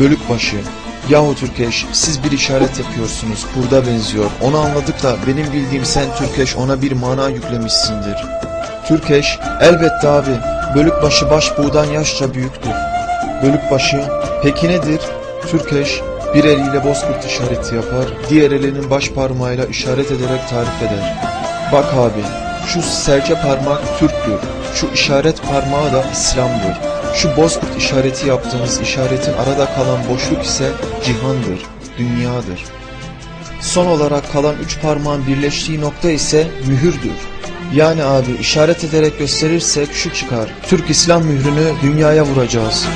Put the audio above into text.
bölük başı. Yahu Türkeş siz bir işaret yapıyorsunuz burada benziyor. Onu anladık da benim bildiğim sen Türkeş ona bir mana yüklemişsindir. Türkeş elbette abi bölük başı baş buğdan yaşça büyüktür. Bölük başı peki nedir? Türkeş bir eliyle bozkurt işareti yapar, diğer elinin baş parmağıyla işaret ederek tarif eder. Bak abi, şu serçe parmak Türktür, şu işaret parmağı da İslam'dır. Şu bozkurt işareti yaptığımız işaretin arada kalan boşluk ise cihandır, dünyadır. Son olarak kalan üç parmağın birleştiği nokta ise mühürdür. Yani abi işaret ederek gösterirsek şu çıkar. Türk İslam mührünü dünyaya vuracağız.